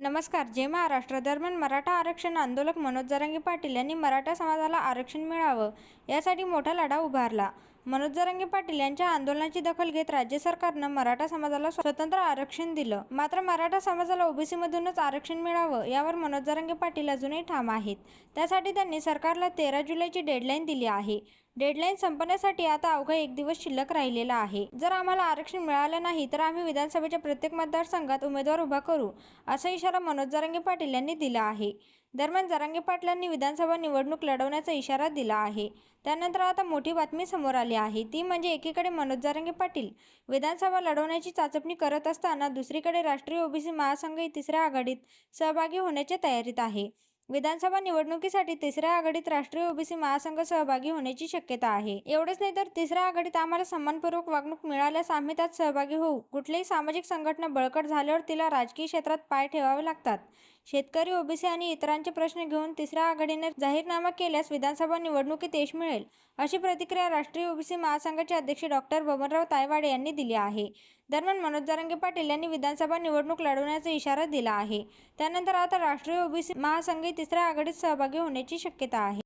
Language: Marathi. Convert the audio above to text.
नमस्कार जय महाराष्ट्र. दरम्यान मराठा आरक्षण आंदोलक मनोज जरांगे पाटील यांनी मराठा समाजाला आरक्षण मिळावं यासाठी मोठा लढा उभारला. मनोज जरांगे पाटील यांच्या आंदोलनाची दखल घेत राज्य सरकारनं मराठा समाजाला स्वतंत्र आरक्षण दिलं. मात्र मराठा समाजाला ओबीसी मधूनच आरक्षण मिळावं यावर मनोज जरांगे पाटील अजूनही ठाम आहेत. त्यासाठी त्यांनी सरकारला तेरा जुलैची डेडलाईन दिली आहे. डेडलाईन संपण्यासाठी आता अवघा एक दिवस शिल्लक राहिलेला आहे. जर आम्हाला आरक्षण मिळालं नाही तर आम्ही विधानसभेच्या प्रत्येक मतदारसंघात उमेदवार उभा करू असा इशारा मनोज जरांगे पाटील यांनी दिला आहे. दरम्यान जरांगे पाटलांनी विधानसभा निवडणूक लढवण्याचा इशारा दिला आहे. त्यानंतर आता मोठी बातमी समोर आली आहे. ती म्हणजे एकीकडे मनोज जरांगे पाटील विधानसभा लढवण्याची चाचपणी करत असताना दुसरीकडे राष्ट्रीय ओबीसी महासंघही तिसऱ्या आघाडीत सहभागी होण्याच्या तयारीत आहे. विधानसभा निवडणुकीसाठी तिसऱ्या आघाडीत राष्ट्रीय ओबीसी महासंघ सहभागी होण्याची शक्यता आहे. एवढंच नाही तर तिसऱ्या आघाडीत आम्हाला सन्मानपूर्वक वागणूक मिळाल्यास आम्ही त्यात सहभागी होऊ. कुठलीही सामाजिक संघटना बळकट झाल्यावर तिला राजकीय क्षेत्रात पाय ठेवावे लागतात. शेतकरी ओबीसी आणि इतरांचे प्रश्न घेऊन तिसऱ्या आघाडीने जाहीरनामा केल्यास विधानसभा निवडणुकीत यश मिळेल अशी प्रतिक्रिया राष्ट्रीय ओबीसी महासंघाचे अध्यक्ष डॉक्टर बबनराव तायवाडे यांनी दिली आहे. दरम्यान मनोज जरांगे पाटील यांनी विधानसभा निवडणूक लढवण्याचा इशारा दिला आहे. त्यानंतर आता राष्ट्रीय ओबीसी महासंघ तिसऱ्या आघाडीत सहभागी होण्याची शक्यता आहे.